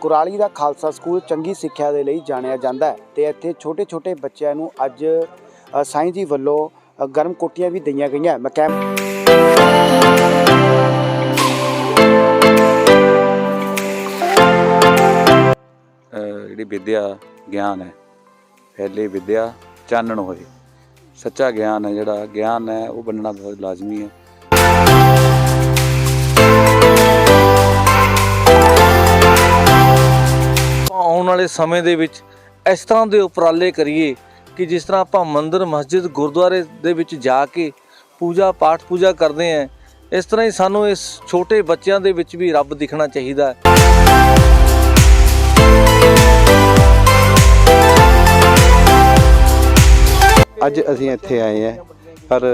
ਕੁਰਾਲੀ ਦਾ ਖਾਲਸਾ ਸਕੂਲ ਚੰਗੀ ਸਿੱਖਿਆ ਦੇ ਲਈ ਜਾਣਿਆ ਜਾਂਦਾ ਹੈ ਤੇ ਇੱਥੇ ਛੋਟੇ-ਛੋਟੇ ਬੱਚਿਆਂ ਨੂੰ ਅੱਜ ਅ, ਸਾਈਂ ਜੀ ਵੱਲੋਂ ਗਰਮ ਕੋਟੀਆਂ ਵੀ ਦਈਆਂ ਗਈਆਂ। ਮੈਂ ਕੈਮ ਜਿਹੜੀ ਵਿਦਿਆ ਗਿਆਨ ਹੈ ਫੈਲੇ ਵਿਦਿਆ ਚਾਨਣ ਹੋਏ। ਸੱਚਾ ਗਿਆਨ ਹੈ ਜਿਹੜਾ ਗਿਆਨ ਹੈ ਉਹ ਬੰਨਣਾ ਬਹੁਤ ਲਾਜ਼ਮੀ ਹੈ। ਆਉਣ ਵਾਲੇ ਸਮੇਂ ਦੇ ਵਿੱਚ ਇਸ ਤਰ੍ਹਾਂ ਦੇ ਉਪਰਾਲੇ ਕਰੀਏ ਕਿ ਜਿਸ ਤਰ੍ਹਾਂ ਆਪਾਂ ਮੰਦਿਰ, ਮਸਜਿਦ, ਗੁਰਦੁਆਰੇ ਦੇ ਵਿੱਚ ਜਾ ਕੇ ਪੂਜਾ, ਪਾਠ ਪੂਜਾ ਕਰਦੇ ਆਂ ਇਸ ਤਰ੍ਹਾਂ ਹੀ ਸਾਨੂੰ ਇਸ ਛੋਟੇ ਬੱਚਿਆਂ ਦੇ ਵਿੱਚ ਵੀ ਰੱਬ ਦਿਖਣਾ ਚਾਹੀਦਾ ਹੈ। ਅੱਜ ਅਸੀਂ ਇੱਥੇ ਆਏ ਹਾਂ, ਪਰ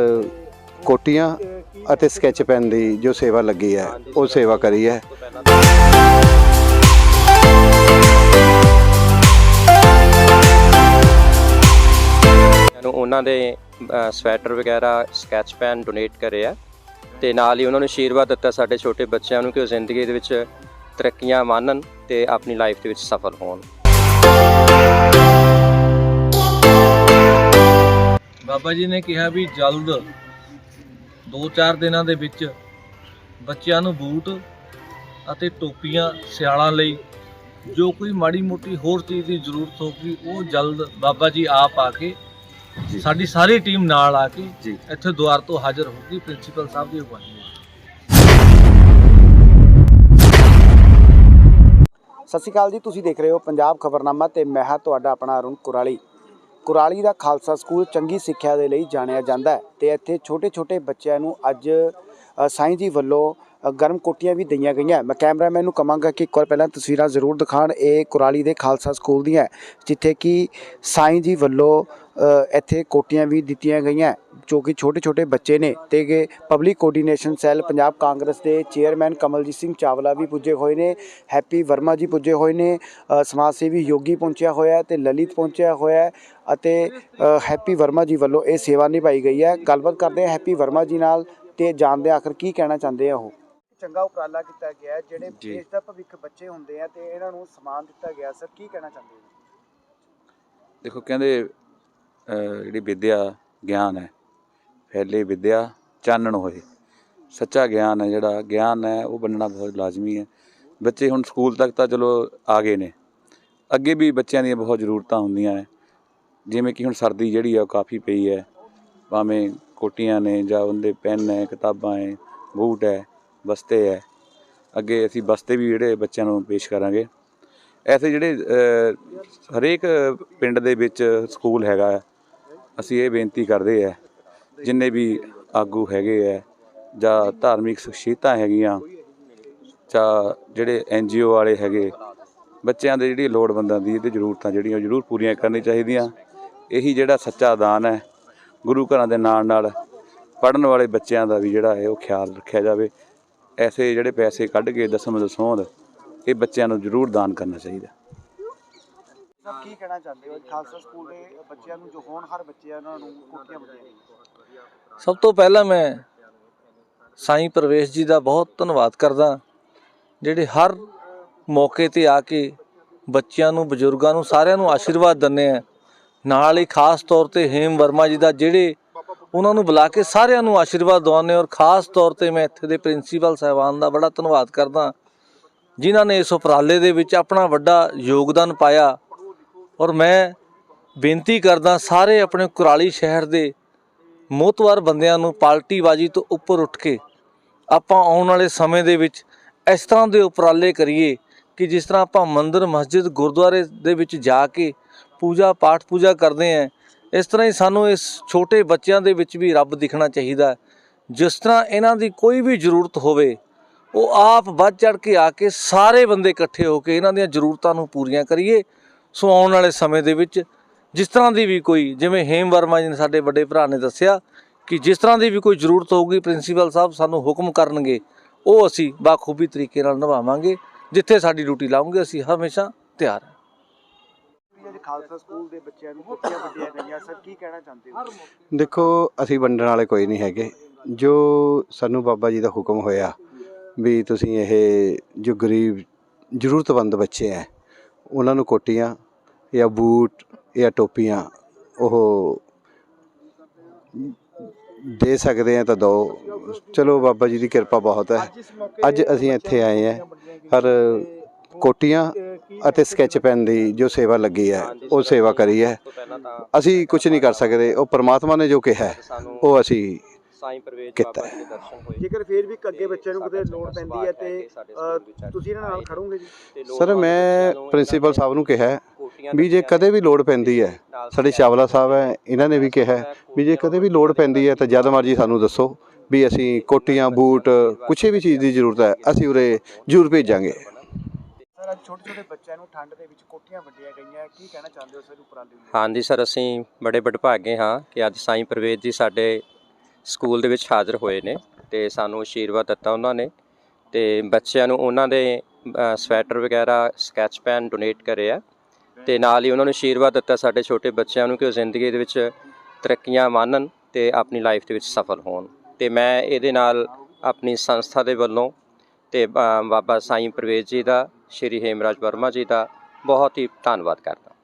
ਕੋਟੀਆਂ ਅਤੇ ਸਕੈਚ ਪੈਨ ਦੀ ਜੋ ਸੇਵਾ ਲੱਗੀ ਹੈ, ਉਹ ਸੇਵਾ ਕਰੀ ਹੈ। ਉਹਨਾਂ ਦੇ ਸਵੈਟਰ ਵਗੈਰਾ ਸਕੈਚ ਪੈਨ ਡੋਨੇਟ ਕਰੇ ਆ। ਤੇ ਨਾਲ ਹੀ ਉਹਨਾਂ ਨੂੰ ਆਸ਼ੀਰਵਾਦ ਦਿੱਤਾ ਸਾਡੇ ਛੋਟੇ ਬੱਚਿਆਂ ਨੂੰ ਕਿ ਉਹ ਜ਼ਿੰਦਗੀ ਦੇ ਵਿੱਚ ਤਰੱਕੀਆਂ ਮਾਣਨ ਤੇ ਆਪਣੀ ਲਾਈਫ ਦੇ ਵਿੱਚ ਸਫਲ ਹੋਣ। ਬਾਬਾ ਜੀ ਨੇ ਕਿਹਾ ਵੀ ਜਲਦ 2-4 ਦਿਨਾਂ ਦੇ ਵਿੱਚ ਬੱਚਿਆਂ ਨੂੰ ਬੂਟ ਅਤੇ ਟੋਪੀਆਂ ਸਿਆਲਾਂ ਲਈ ਜੋ ਕੋਈ ਮਾੜੀ ਮੋਟੀ ਹੋਰ ਚੀਜ਼ ਦੀ ਜ਼ਰੂਰਤ ਹੋਊਗੀ, ਉਹ ਜਲਦ ਬਾਬਾ ਜੀ ਆਪ ਆ ਕੇ ਜੀ। ਸਾਡੀ ਸਾਰੀ ਟੀਮ ਨਾਲ ਆ ਕੇ ਜੀ। ਇੱਥੇ ਦੁਆਰ ਤੋਂ ਹਾਜ਼ਰ ਹੋਗੀ ਪ੍ਰਿੰਸੀਪਲ ਸਾਹਿਬ ਦੀ ਅਗਵਾਈ ਵਿੱਚ ਸਤਿ ਸ਼੍ਰੀ ਅਕਾਲ ਜੀ ਤੁਸੀਂ ਦੇਖ ਰਹੇ ਹੋ ਪੰਜਾਬ ਖਬਰਨਾਮਾ ਤੇ ਮੈਂ ਹਾਂ ਤੁਹਾਡਾ ਆਪਣਾ ਅਰੁਣ ਕੁਰਾਲੀ ਕੁਰਾਲੀ ਦਾ ਖਾਲਸਾ ਸਕੂਲ ਚੰਗੀ ਸਿੱਖਿਆ ਦੇ ਲਈ ਜਾਣਿਆ ਜਾਂਦਾ ਹੈ ਤੇ ਇੱਥੇ ਛੋਟੇ-ਛੋਟੇ ਬੱਚਿਆਂ ਨੂੰ ਅੱਜ ਅ, ਸਾਈਂ ਜੀ ਵੱਲੋਂ ਅ, ਗਰਮ ਕੋਟੀਆਂ ਵੀ ਦਈਆਂ ਗਈਆਂ ਮੈਂ ਕੈਮਰਾਮੈਨ ਨੂੰ ਕਹਾਂਗਾ ਕਿ ਇੱਕ ਵਾਰ ਪਹਿਲਾਂ ਤਸਵੀਰਾਂ ਜ਼ਰੂਰ ਦਿਖਾਣ ਇਹ ਕੁਰਾਲੀ ਦੇ ਖਾਲਸਾ ਸਕੂਲ ਦੀਆਂ ਹੈ, ਜਿੱਥੇ ਕਿ ਸਾਈਂ ਜੀ ਵੱਲੋਂ ਇੱਥੇ ਕੋਟੀਆਂ ਵੀ ਦਿੱਤੀਆਂ ਗਈਆਂ ਜੋ ਕਿ ਛੋਟੇ-ਛੋਟੇ ਬੱਚੇ ਨੇ ਤੇ ਕਿ public coordination cell Punjab Congress ਦੇ ਚੇਅਰਮੈਨ ਕਮਲਜੀਤ ਸਿੰਘ ਚਾਵਲਾ ਵੀ ਪੁੱਜੇ ਹੋਏ ਨੇ ਹੈਪੀ ਵਰਮਾ ਜੀ ਪੁੱਜੇ ਹੋਏ ਨੇ ਸਮਾਜ ਸੇਵੀ ਯੋਗੀ ਪਹੁੰਚਿਆ ਹੋਇਆ ਤੇ ਲਲਿਤ ਪਹੁੰਚਿਆ ਹੋਇਆ ਅਤੇ ਹੈਪੀ ਵਰਮਾ ਜੀ ਵੱਲੋਂ ਇਹ ਸੇਵਾ ਨਿਭਾਈ ਗਈ ਹੈ। ਗੱਲਬਾਤ ਕਰਦੇ ਹਾਂ ਹੈਪੀ ਵਰਮਾ ਜੀ ਨਾਲ ਤੇ ਜਾਣਦੇ ਆਖਰ ਕੀ ਕਹਿਣਾ ਚਾਹੁੰਦੇ ਆ ਉਹ। ਚੰਗਾ ਉਪਰਾਲਾ ਕੀਤਾ ਗਿਆ ਜਿਹੜੇ। ਦੇਸ਼ ਦਾ ਭਵਿੱਖ ਬੱਚੇ ਹੁੰਦੇ ਆ ਤੇ ਇਹਨਾਂ ਨੂੰ ਸਮਾਨ ਦਿੱਤਾ ਗਿਆ ਸਰ ਕੀ ਕਹਿਣਾ ਚਾਹੁੰਦੇ ਹੋ? ਦੇਖੋ ਕਹਿੰਦੇ ਜਿਹੜੀ ਵਿਦਿਆ ਗਿਆਨ ਹੈ, ਫੈਲੇ ਵਿਦਿਆ ਚਾਨਣ ਹੋਏ। ਸੱਚਾ ਗਿਆਨ ਹੈ ਜਿਹੜਾ, ਗਿਆਨ ਹੈ ਉਹ ਬੰਨਣਾ ਬਹੁਤ ਲਾਜ਼ਮੀ ਹੈ। ਬੱਚੇ ਹੁਣ ਸਕੂਲ ਤੱਕ ਤਾਂ ਚਲੋ ਆ ਗਏ ਨੇ। ਅੱਗੇ ਵੀ ਬੱਚਿਆਂ ਦੀਆਂ ਬਹੁਤ ਜ਼ਰੂਰਤਾਂ ਹੁੰਦੀਆਂ ਹੈ। ਜਿਵੇਂ ਕਿ ਹੁਣ ਸਰਦੀ ਜਿਹੜੀ ਆ ਉਹ ਕਾਫੀ ਪਈ ਹੈ। ਭਾਵੇਂ ਕੋਟੀਆਂ ਨੇ ਜਾਂ ਉਹਦੇ ਪੈਨ ਹੈ, ਕਿਤਾਬਾਂ ਹੈ, ਬੂਟ ਹੈ, ਬਸਤੇ ਹੈ। ਅੱਗੇ ਅਸੀਂ ਬਸਤੇ ਵੀ ਜਿਹੜੇ ਬੱਚਿਆਂ ਨੂੰ ਪੇਸ਼ ਕਰਾਂਗੇ। ਐਸੇ ਜਿਹੜੇ ਹਰੇਕ ਪਿੰਡ ਦੇ ਵਿੱਚ ਸਕੂਲ ਹੈਗਾ ਹੈ। ਅਸੀਂ ਇਹ ਬੇਨਤੀ ਕਰਦੇ ਆ, ਜਿੰਨੇ ਵੀ ਆਗੂ ਹੈਗੇ ਆ, ਜਾਂ ਧਾਰਮਿਕ ਸ਼ਖਸੀਅਤਾਂ ਹੈਗੀਆਂ, ਜਾਂ ਜਿਹੜੇ ਐਨ ਜੀ ਓ ਵਾਲੇ ਹੈਗੇ, ਬੱਚਿਆਂ ਦੇ ਜਿਹੜੀ ਲੋੜਵੰਦਾਂ ਦੀ ਤੇ ਜ਼ਰੂਰਤਾਂ ਜਿਹੜੀਆਂ ਉਹ ਜ਼ਰੂਰ ਪੂਰੀਆਂ ਕਰਨੀ ਚਾਹੀਦੀਆਂ। ਇਹੀ ਜਿਹੜਾ ਸੱਚਾ ਦਾਨ ਹੈ, ਗੁਰੂ ਘਰਾਂ ਦੇ ਨਾਲ ਨਾਲ ਪੜਨ ਵਾਲੇ ਬੱਚਿਆਂ ਦਾ ਵੀ ਜਿਹੜਾ ਹੈ ਉਹ ਖਿਆਲ ਰੱਖਿਆ ਜਾਵੇ। ਐਸੇ ਜਿਹੜੇ ਪੈਸੇ ਕੱਢ ਕੇ ਦਸਮ ਦਸੋਂਦ ਇਹ ਬੱਚਿਆਂ ਨੂੰ ਜ਼ਰੂਰ ਦਾਨ ਕਰਨਾ ਚਾਹੀਦਾ। ਸਰ, ਕੀ ਕਹਿਣਾ ਚਾਹੁੰਦੇ ਹੋ? ਖਾਲਸਾ ਸਕੂਲ ਦੇ ਬੱਚਿਆਂ ਨੂੰ ਜੋ ਹੋਣਹਾਰ ਬੱਚੇ ਆ, ਉਹਨਾਂ ਨੂੰ ਕੋਟੀਆਂ ਵੰਡੀਆਂ ਸਭ ਤੋਂ ਪਹਿਲਾਂ ਮੈਂ ਸਾਈਂ ਪ੍ਰਵੇਸ਼ ਜੀ ਦਾ ਬਹੁਤ ਧੰਨਵਾਦ ਕਰਦਾ, ਜਿਹੜੇ ਹਰ ਮੌਕੇ ਤੇ ਆ ਕੇ ਬੱਚਿਆਂ ਨੂੰ, ਬਜ਼ੁਰਗਾਂ ਨੂੰ, ਸਾਰਿਆਂ ਨੂੰ ਆਸ਼ੀਰਵਾਦ ਦਿੰਦੇ ਆ। ਨਾਲ ਹੀ ਖਾਸ ਤੌਰ ਤੇ ਹੇਮ ਵਰਮਾ ਜੀ ਦਾ, ਜਿਹੜੇ ਉਹਨਾਂ ਨੂੰ ਬੁਲਾ ਕੇ ਸਾਰਿਆਂ ਨੂੰ ਆਸ਼ੀਰਵਾਦ ਦਿਵਾਉਂਦੇ ਔਰ ਖਾਸ ਤੌਰ ਤੇ ਮੈਂ ਇੱਥੇ ਦੇ ਪ੍ਰਿੰਸੀਪਲ ਸਾਹਿਬਾਨ ਦਾ ਬੜਾ ਧੰਨਵਾਦ ਕਰਦਾ, ਜਿਨ੍ਹਾਂ ਨੇ ਇਸ ਉਪਰਾਲੇ ਦੇ ਵਿੱਚ ਆਪਣਾ ਵੱਡਾ ਯੋਗਦਾਨ ਪਾਇਆ। ਔਰ ਮੈਂ ਬੇਨਤੀ ਕਰਦਾ ਸਾਰੇ ਆਪਣੇ ਕੁਰਾਲੀ ਸ਼ਹਿਰ ਦੇ ਮੋਤਵਾਰ ਬੰਦਿਆਂ ਨੂੰ ਪਾਰਟੀਬਾਜ਼ੀ ਤੋਂ ਉੱਪਰ ਉੱਠ ਕੇ ਆਪਾਂ ਆਉਣ ਵਾਲੇ ਸਮੇਂ ਦੇ ਵਿੱਚ ਇਸ ਤਰ੍ਹਾਂ ਦੇ ਉਪਰਾਲੇ ਕਰੀਏ ਕਿ ਜਿਸ ਤਰ੍ਹਾਂ ਆਪਾਂ ਮੰਦਿਰ, ਮਸਜਿਦ, ਗੁਰਦੁਆਰੇ ਦੇ ਵਿੱਚ ਜਾ ਕੇ ਪੂਜਾ ਪਾਠ ਪੂਜਾ ਕਰਦੇ ਆਂ ਇਸ ਤਰ੍ਹਾਂ ਹੀ ਸਾਨੂੰ ਇਸ ਛੋਟੇ ਬੱਚਿਆਂ ਦੇ ਵਿੱਚ ਵੀ ਰੱਬ ਦਿਖਣਾ ਚਾਹੀਦਾ ਜਿਸ ਤਰ੍ਹਾਂ ਇਹਨਾਂ ਦੀ ਕੋਈ ਵੀ ਜ਼ਰੂਰਤ ਹੋਵੇ, ਉਹ ਆਪ ਵੱਧ ਚੜ ਕੇ ਆ ਕੇ ਸਾਰੇ ਬੰਦੇ ਇਕੱਠੇ ਹੋ ਕੇ ਇਹਨਾਂ ਦੀਆਂ ਜ਼ਰੂਰਤਾਂ ਨੂੰ ਪੂਰੀਆਂ ਕਰੀਏ ਸੋ ਆਉਣ ਵਾਲੇ ਸਮੇਂ ਦੇ ਵਿੱਚ ਜਿਸ ਤਰ੍ਹਾਂ ਦੀ ਵੀ ਕੋਈ ਜਿਵੇਂ ਹੇਮ ਵਰਮਾ ਜੀ ਨੇ ਸਾਡੇ ਵੱਡੇ ਭਰਾ ਨੇ ਦੱਸਿਆ ਕਿ ਜਿਸ ਤਰ੍ਹਾਂ ਦੀ ਵੀ ਕੋਈ ਜ਼ਰੂਰਤ ਹੋਊਗੀ ਪ੍ਰਿੰਸੀਪਲ ਸਾਹਿਬ ਸਾਨੂੰ ਹੁਕਮ ਕਰਨਗੇ ਉਹ ਅਸੀਂ ਬਾਖੂਬੀ ਤਰੀਕੇ ਨਾਲ ਨਿਭਾਵਾਂਗੇ ਜਿੱਥੇ ਸਾਡੀ ਡਿਊਟੀ ਲਾਉਂਗੇ ਅਸੀਂ ਹਮੇਸ਼ਾ ਤਿਆਰ ਹਾਂ। ਵੀ ਅੱਜ ਖਾਲਸਾ ਸਕੂਲ ਦੇ ਬੱਚਿਆਂ ਨੂੰ ਕੋਟੀਆਂ ਵੰਡੀਆਂ ਗਈਆਂ ਸਰ ਕੀ ਕਹਿਣਾ ਚਾਹੁੰਦੇ ਹੋ? ਦੇਖੋ ਅਸੀਂ ਵੰਡਣ ਵਾਲੇ ਕੋਈ ਨਹੀਂ ਹੈਗੇ। ਜੋ ਸਾਨੂੰ ਬਾਬਾ ਜੀ ਦਾ ਹੁਕਮ ਹੋਇਆ ਵੀ ਤੁਸੀਂ ਇਹ ਜੋ ਗਰੀਬ ਜ਼ਰੂਰਤਮੰਦ ਬੱਚੇ ਹੈ ਉਹਨਾਂ ਨੂੰ ਕੋਟੀਆਂ ਜਾਂ ਬੂਟ ਜਾਂ ਟੋਪੀਆਂ ਉਹ ਦੇ ਸਕਦੇ ਆ ਤਾਂ ਦੋ। ਚਲੋ ਬਾਬਾ ਜੀ ਦੀ ਕਿਰਪਾ ਬਹੁਤ ਹੈ। ਅੱਜ ਅਸੀਂ ਇੱਥੇ ਆਏ ਹਾਂ। ਪਰ ਕੋਟੀਆਂ ਅਤੇ ਸਕੈਚ ਪੈਨ ਦੀ ਜੋ ਸੇਵਾ ਲੱਗੀ ਹੈ ਉਹ ਸੇਵਾ ਕਰੀ ਹੈ। ਅਸੀਂ ਕੁਝ ਨਹੀਂ ਕਰ ਸਕਦੇ। ਉਹ ਪ੍ਰਮਾਤਮਾ ਨੇ ਜੋ ਕਿਹਾ ਉਹ ਅਸੀਂ ਸਾਈਂ ਪ੍ਰਵੇਸ਼ ਕੀਤਾ ਬਾਬਾ ਜੀ ਦੇ ਦਰਸ਼ਨ ਹੋਏ ਜੇਕਰ ਫੇਰ ਵੀ ਅੱਗੇ ਬੱਚਿਆਂ ਨੂੰ ਕਿਤੇ ਲੋੜ ਪੈਂਦੀ ਹੈ ਤੇ ਤੁਸੀਂ ਇਹਨਾਂ ਨਾਲ ਖੜੋਗੇ ਜੀ? ਸਰ ਮੈਂ ਪ੍ਰਿੰਸੀਪਲ ਸਾਹਿਬ ਨੂੰ ਕਿਹਾ ਵੀ ਜੇ ਕਦੇ ਵੀ ਲੋੜ ਪੈਂਦੀ ਹੈ ਸਾਡੇ ਚਾਵਲਾ ਸਾਹਿਬ ਹੈ ਇਹਨਾਂ ਨੇ ਵੀ ਕਿਹਾ ਵੀ ਜੇ ਕਦੇ ਵੀ ਲੋੜ ਪੈਂਦੀ ਹੈ ਤਾਂ ਜਦ ਮਰਜ਼ੀ ਸਾਨੂੰ ਦੱਸੋ ਵੀ ਅਸੀਂ ਕੋਟੀਆਂ ਬੂਟ ਕੁਛ ਵੀ ਚੀਜ਼ ਦੀ ਜ਼ਰੂਰਤ ਹੈ ਅਸੀਂ ਉਰੇ ਜ਼ਰੂਰ ਭੇਜਾਂਗੇ। ਸਰ ਅੱਜ ਛੋਟੇ ਛੋਟੇ ਬੱਚਿਆਂ ਨੂੰ ਠੰਡ ਦੇ ਵਿੱਚ ਕੋਟੀਆਂ ਵੰਡੀਆਂ ਗਈਆਂ ਕੀ ਕਹਿਣਾ ਚਾਹੁੰਦੇ ਹੋ ਸਰ ਉਪਰਾਲੇ ਨੂੰ ਹਾਂਜੀ ਸਰ ਅਸੀਂ ਬੜੇ ਵਡਭਾਗੇ ਹਾਂ ਕਿ ਅੱਜ ਸਾਈਂ ਪ੍ਰਵੇਸ਼ ਜੀ ਸਾਡੇ ਸਕੂਲ ਦੇ ਵਿੱਚ ਹਾਜ਼ਰ ਹੋਏ ਨੇ ਤੇ ਸਾਨੂੰ ਆਸ਼ੀਰਵਾਦ ਦਿੱਤਾ ਉਹਨਾਂ ਨੇ ਤੇ ਬੱਚਿਆਂ ਨੂੰ ਉਹਨਾਂ ਦੇ ਸਵੈਟਰ ਵਗੈਰਾ ਸਕੈਚ ਪੈਨ ਡੋਨੇਟ ਕਰੇ ਆ। ਤੇ ਨਾਲ ਹੀ ਉਹਨਾਂ ਨੂੰ ਆਸ਼ੀਰਵਾਦ ਦਿੱਤਾ ਸਾਡੇ ਛੋਟੇ ਬੱਚਿਆਂ ਨੂੰ ਕਿ ਉਹ ਜ਼ਿੰਦਗੀ ਦੇ ਵਿੱਚ ਤਰੱਕੀਆਂ ਮਾਣਨ ਤੇ ਆਪਣੀ ਲਾਈਫ ਦੇ ਵਿੱਚ ਸਫਲ ਹੋਣ। ਤੇ ਮੈਂ ਇਹਦੇ ਨਾਲ ਆਪਣੀ ਸੰਸਥਾ ਦੇ ਵੱਲੋਂ ਤੇ ਅ, ਬਾਬਾ ਸਾਈਂ ਪ੍ਰਵੇਸ਼ ਜੀ ਦਾ ਸ਼੍ਰੀ ਹੇਮਰਾਜ ਵਰਮਾ ਜੀ ਦਾ ਬਹੁਤ ਹੀ ਧੰਨਵਾਦ ਕਰਦਾ।